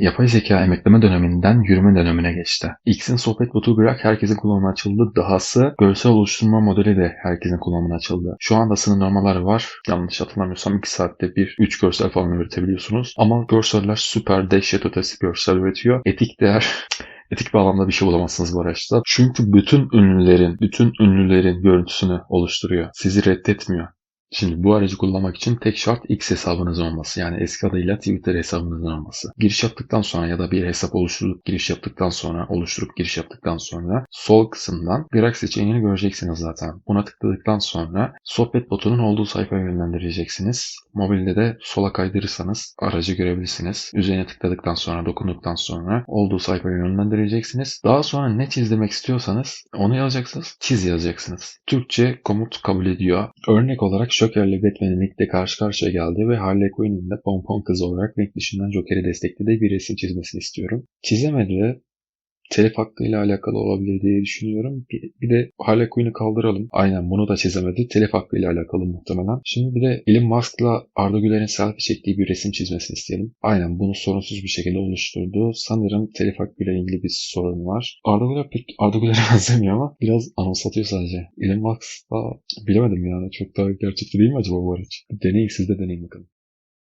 Yapay zeka emekleme döneminden yürüme dönemine geçti. X'in sohbet botu Grok herkesin kullanımına açıldı. Dahası görsel oluşturma modeli de herkesin kullanımına açıldı. Şu anda sınırlamalar var. Yanlış hatırlamıyorsam 2 saatte bir 3 görsel falan üretebiliyorsunuz. Ama görseller süper dehşet ötesi görsel üretiyor. Etik değer etik bağlamda bir şey bulamazsınız bu araçta. Çünkü bütün ünlülerin, bütün ünlülerin görüntüsünü oluşturuyor. Sizi reddetmiyor. Şimdi bu aracı kullanmak için tek şart X hesabınız olması. Yani eski adıyla Twitter hesabınızın olması. Giriş yaptıktan sonra ya da bir hesap oluşturup giriş yaptıktan sonra oluşturup giriş yaptıktan sonra sol kısımdan Grok seçeneğini göreceksiniz zaten. Buna tıkladıktan sonra sohbet botunun olduğu sayfaya yönlendireceksiniz. Mobilde de sola kaydırırsanız aracı görebilirsiniz. Üzerine tıkladıktan sonra dokunduktan sonra olduğu sayfaya yönlendireceksiniz. Daha sonra ne çizdirmek istiyorsanız onu yazacaksınız. Çiz yazacaksınız. Türkçe komut kabul ediyor. Örnek olarak Joker'le Batman'in ligde karşı karşıya geldi ve Harley Quinn'in de pompon kızı olarak renk dışından Joker'i desteklediği bir resim çizmesini istiyorum. Çizemedi telif hakkıyla alakalı olabilir diye düşünüyorum. Bir, bir de Harley Quinn'i kaldıralım. Aynen bunu da çizemedi. Telif hakkıyla alakalı muhtemelen. Şimdi bir de Elon Musk'la Arda Güler'in selfie çektiği bir resim çizmesini isteyelim. Aynen bunu sorunsuz bir şekilde oluşturdu. Sanırım telif hakkıyla ilgili bir sorun var. Arda Güler pek Arda Güler'e benzemiyor ama biraz anımsatıyor sadece. Elon Musk'la bilemedim yani. Çok daha gerçekçi değil mi acaba bu araç? Deneyin siz de deneyin bakalım.